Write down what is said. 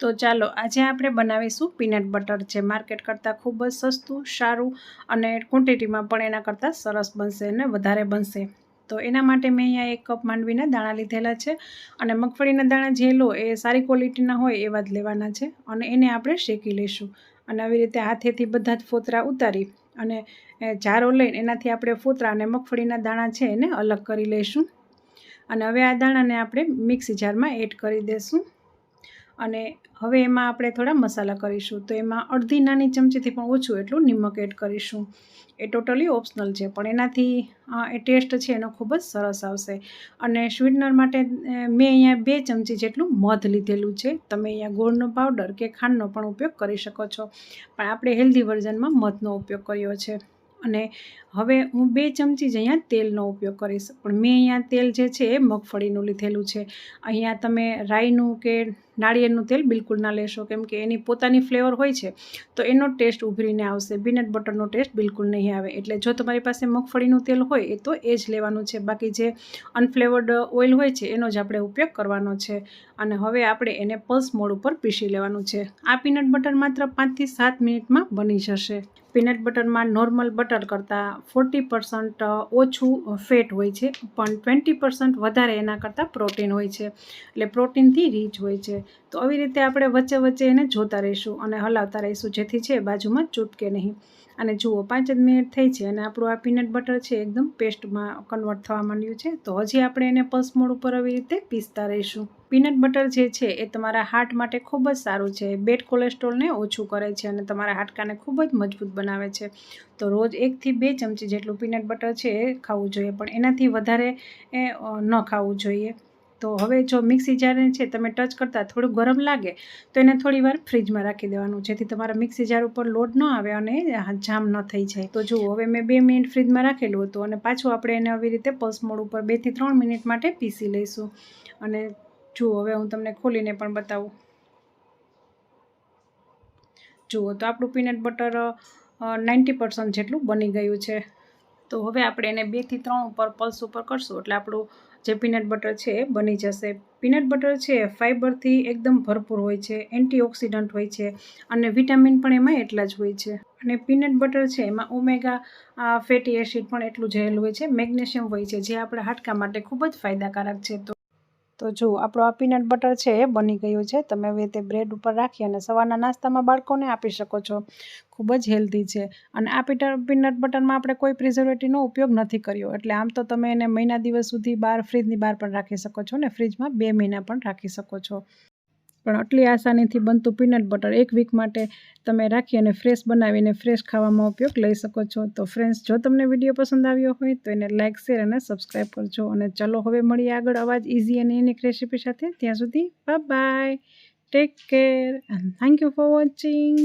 તો ચાલો આજે આપણે બનાવીશું પીનટ બટર જે માર્કેટ કરતાં ખૂબ જ સસ્તું, સારું અને ક્વોન્ટિટીમાં પણ એના કરતાં સરસ બનશે અને વધારે બનશે. તો એના માટે મેં અહીંયા એક કપ માંડવીના દાણા લીધેલા છે અને મગફળીના દાણા જે લો એ સારી ક્વોલિટીના હોય એવા જ લેવાના છે અને એને આપણે શેકી લઈશું. અને આવી રીતે હાથેથી બધા જ ફોતરા ઉતારી અને જારો લઈને એનાથી આપણે ફોતરા અને મગફળીના દાણા છે એને અલગ કરી લઈશું. અને હવે આ દાણાને આપણે મિક્સી જારમાં એડ કરી દઈશું અને હવે એમાં આપણે થોડા મસાલા કરીશું. તો એમાં અડધી નાની ચમચીથી પણ ઓછું એટલું નિમક એડ કરીશું. એ ટોટલી ઓપ્શનલ છે, પણ એનાથી એ ટેસ્ટ છે એનો ખૂબ જ સરસ આવશે. અને સ્વીટનર માટે મેં અહીંયા બે ચમચી જેટલું મધ લીધેલું છે. તમે અહીંયા ગોળનો પાવડર કે ખાંડનો પણ ઉપયોગ કરી શકો છો. પણ આપણે હેલ્ધી વર્ઝનમાં મધનો ઉપયોગ કર્યો છે. અને હવે હું બે ચમચી જ અહીંયા તેલનો ઉપયોગ કરીશ. પણ મેં અહીંયા તેલ જે છે એ મગફળીનું લીધેલું છે. અહીંયા તમે રાઈનું કે નાળિયેરનું તેલ બિલકુલ ના લેશો. કેમ કે એની પોતાની ફ્લેવર હોય છે, તો એનો ટેસ્ટ ઉભરીને આવશે. પીનટ બટરનો ટેસ્ટ બિલકુલ નહીં આવે. એટલે જો તમારી પાસે મગફળીનું તેલ હોય, એ તો એ જ લેવાનું છે. બાકી જે અનફ્લેવર્ડ ઓઇલ હોય છે, એનો જ આપણે ઉપયોગ કરવાનો છે. અને હવે આપણે એને પલ્સ મોડ ઉપર પીસી લેવાનું છે. આ પીનટ બટર માત્ર પાંચથી સાત મિનિટમાં બની જશે. પીનટ બટરમાં નોર્મલ બટર કરતાં ફોર્ટી પર્સન્ટ ઓછું ફેટ હોય છે, પણ ટ્વેન્ટી પર્સન્ટ વધારે એના કરતાં પ્રોટીન હોય છે. એટલે પ્રોટીનથી રીચ હોય છે. તો આવી રીતે આપણે વચ્ચે વચ્ચે એને જોતા રહીશું અને હલાવતા રહીશું, જેથી છે બાજુમાં ચૂપકે નહીં. અને જુઓ, પાંચ જ મિનિટ થઈ છે અને આપણું આ પીનટ બટર છે એકદમ પેસ્ટમાં કન્વર્ટ થવા માંડ્યું છે. તો હજી આપણે એને પસમોળ ઉપર આવી રીતે પીસતા રહીશું. પીનટ બટર જે છે એ તમારા હાર્ટ માટે ખૂબ જ સારું છે. બેડ કોલેસ્ટ્રોલને ઓછું કરે છે અને તમારા હાડકાને ખૂબ જ મજબૂત બનાવે છે. તો રોજ એકથી બે ચમચી જેટલું પીનટ બટર છે એ ખાવું જોઈએ, પણ એનાથી વધારે એ ન ખાવું જોઈએ. તો હવે જો મિક્સી જારને છે, તમે ટચ કરતાં થોડું ગરમ લાગે, તો એને થોડી વાર ફ્રીજમાં રાખી દેવાનું. જેથી તમારા મિક્સી જાર ઉપર લોડ ન આવે અને જામ ન થઈ જાય. તો જુઓ, હવે મેં બે મિનિટ ફ્રીજમાં રાખેલું હતું અને પાછું આપણે એને આવી રીતે પલ્સ મોડ ઉપર બેથી ત્રણ મિનિટ માટે પીસી લઈશું. અને જુઓ, હવે હું તમને ખોલીને પણ બતાવું. જુઓ, તો આપણું પીનટ બટર નાઇન્ટી પર્સન્ટ જેટલું બની ગયું છે. તો હવે આપણે એને બેથી ત્રણ ઉપર પલ્સ ઉપર કરશું. એટલે આપણું જે પીનટ બટર છે એ બની જશે. પીનટ બટર છે ફાઇબરથી એકદમ ભરપૂર હોય છે એન્ટીઓક્સિડન્ટ હોય છે અને વિટામિન પણ એમાં એટલા જ હોય છે. અને પીનટ બટર છે એમાં ઓમેગા ફેટી એસિડ પણ એટલું જયેલું હોય છે, મેગ્નેશિયમ હોય છે, જે આપણા હાડકા માટે ખૂબ જ ફાયદાકારક છે. તો તો જો, આપણો આ પીનટ બટર છે એ બની ગયું છે. તમે હવે તે બ્રેડ ઉપર રાખી અને સવારના નાસ્તામાં બાળકોને આપી શકો છો. ખૂબ જ હેલ્ધી છે. અને આ પીટર પીનટ બટરમાં આપણે કોઈ પ્રિઝર્વેટિવનો ઉપયોગ નથી કર્યો. એટલે આમ તો તમે એને મહિના દિવસ સુધી બહાર ફ્રીજની બહાર પણ રાખી શકો છો ને? ફ્રીજમાં બે મહિના પણ રાખી શકો છો. પણ આટલી આસાનીથી બનતું પીનટ બટર એક વીક માટે તમે રાખી અને ફ્રેશ બનાવીને ફ્રેશ ખાવામાં ઉપયોગ લઈ શકો છો. તો ફ્રેન્ડ્સ જો તમને વીડિયો પસંદ આવ્યો હોય તો એને લાઇક શેર અને સબસ્ક્રાઈબ કરજો. અને ચલો હવે મળીએ આગળ અવાજ ઇઝી અને યુનિક રેસીપી સાથે. ત્યાં સુધી bye take care and thank you for watching